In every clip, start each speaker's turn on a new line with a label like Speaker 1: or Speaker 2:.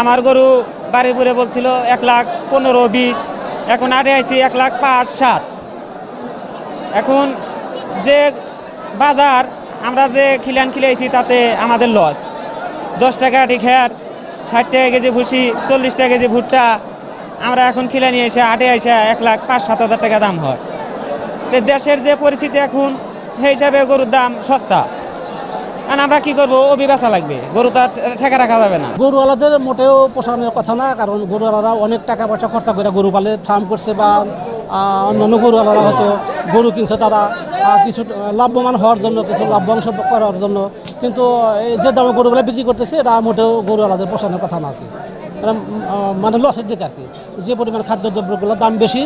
Speaker 1: আমার গরু বাড়িপুরে বলছিল, এক লাখ পনেরো, বিশ। এখন আটে আইছি, এক লাখ পাঁচ, সাত। এখন যে বাজার আমরা যে খিলান খিলাইছি, তাতে আমাদের লস। দশ টাকা আটি খেয়ার, ষাট টাকা কেজি ভুসি, চল্লিশ টাকা কেজি ভুট্টা। আমরা এখন খিলানি এসে আটে এসে এক লাখ পাঁচ, সাত হাজার টাকা দাম হয়। দেশের যে পরিস্থিতি এখন, সেই হিসাবে গরুর দাম সস্তা। আর আমরা কি করব? ও বিবেচা লাগবে। গরু তো আর ঠেকা রাখা যাবে না।
Speaker 2: গরুওয়ালাদের মোটেও পোষানোর কথা না, কারণ গরুওয়ালারা অনেক টাকা পয়সা খরচা করে গরু পালে, ফার্ম করছে বা অন্যান্য গরুওয়ালারা হয়তো গরু কিনছে তারা কিছু লাভবান হওয়ার জন্য, কিছু লাভ্যাংশ করার জন্য। কিন্তু যে দামে গরুগুলো বিক্রি করতেছে, এটা মোটেও গরুওয়ালাদের পোষানোর কথা না আর কি। মানে লসের দিকে আর কি। যে পরিমাণ খাদ্যদ্রব্যগুলোর দাম বেশি,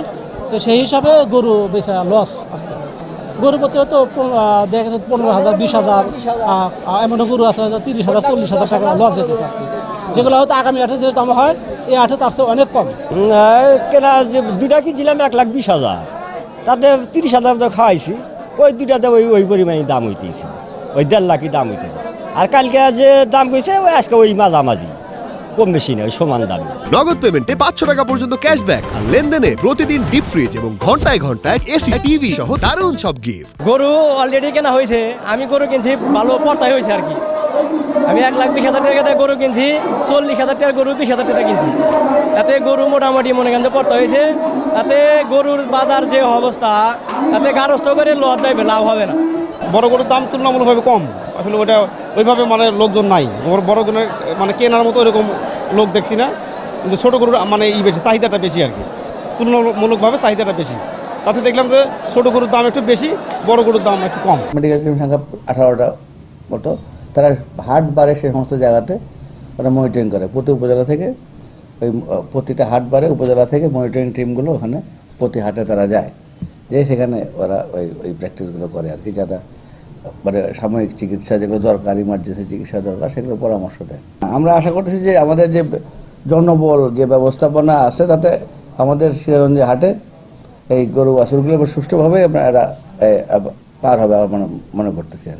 Speaker 2: তো সেই হিসাবে গরু বেচা লস। গরু তো দেখা যাচ্ছে পনেরো হাজার, বিশ হাজার এমনও গরু আছে, হয়তো তিরিশ হাজার, চল্লিশ হাজার টাকা লস যেতেছে আর যেগুলো হয়তো আগামী আঠে যে দাম হয়, এই আঠে তার চেয়ে অনেক কম।
Speaker 3: কেনা দুটা কি কিনছিলাম, এক লাখ বিশ হাজার। তাতে তিরিশ হাজার খাওয়াইছি, ওই দুটাতে ওই ওই পরিমাণে দাম হইতেছে। ওই দেড় লাখই দাম হইতেছে। আর কালকে যে দাম কইছে, ওই আজকে ওই মাঝামাঝি। কম বেশি নয় সমান দাম।
Speaker 4: নগদ পেমেন্টে পাঁচশো টাকা পর্যন্ত ক্যাশব্যাক আর লেনদেনে প্রতিদিন ডিপ ফ্রিজ এবং ঘন্টায় ঘন্টায় এসি টিভি সহ দারুণ সব গিফট
Speaker 5: গরু অলরেডি কেনা হয়েছে আমি গরু কিনছি ভালো পর্তায় হয়েছে আর কি। আমি এক লাখ বিশ হাজার টাকা দিয়ে গরু কিনছি চল্লিশ হাজার টাকার গরু বিশ হাজার টাকা কিনছি। তাতে গরু মোটামুটি মনে করেন যে পর্তা হয়েছে তাতে গরুর বাজার যে অবস্থা তাতে গারস্থ করে লস যাইবে লাভ হবে না।
Speaker 6: বড় গরুর দাম তুলনামূলকভাবে কম। আসলে ওটা ওইভাবে মানে লোকজন নাই। বড় বড় গরুর মানে কেনার মতো এরকম লোক দেখছি না। কিন্তু ছোটো গরুর মানে ই বেশি, চাহিদাটা বেশি আর কি। তুলনামূলকভাবে চাহিদাটা বেশি। তাতে দেখলাম যে ছোটো গরুর দাম একটু বেশি, বড় গরুর দাম একটু কম।
Speaker 7: মেডিকেল ক্লিনিক সংখ্যা আঠারোটা মতো। তারা হাট বারে সেই সমস্ত জায়গাতে ওরা মনিটরিং করে। প্রতি উপজেলা থেকে ওই, প্রতিটা হাট বারে উপজেলা থেকে মনিটরিং টিমগুলো ওখানে প্রতি হাটে তারা যায়। যে সেখানে ওরা ওই ওই প্র্যাকটিসগুলো করে আর কি, যারা মানে সাময়িক চিকিৎসা যেগুলো দরকার ইমার্জেন্সি চিকিৎসা দরকার সেগুলো পরামর্শ দেয় আমরা আশা করছি যে আমাদের যে জনবল যে ব্যবস্থাপনা আছে, তাতে আমাদের সিরাজগঞ্জে হাটের এই গরু বাছুরগুলো সুষ্ঠুভাবে এরা পার হবে, আমার মনে করতেছি।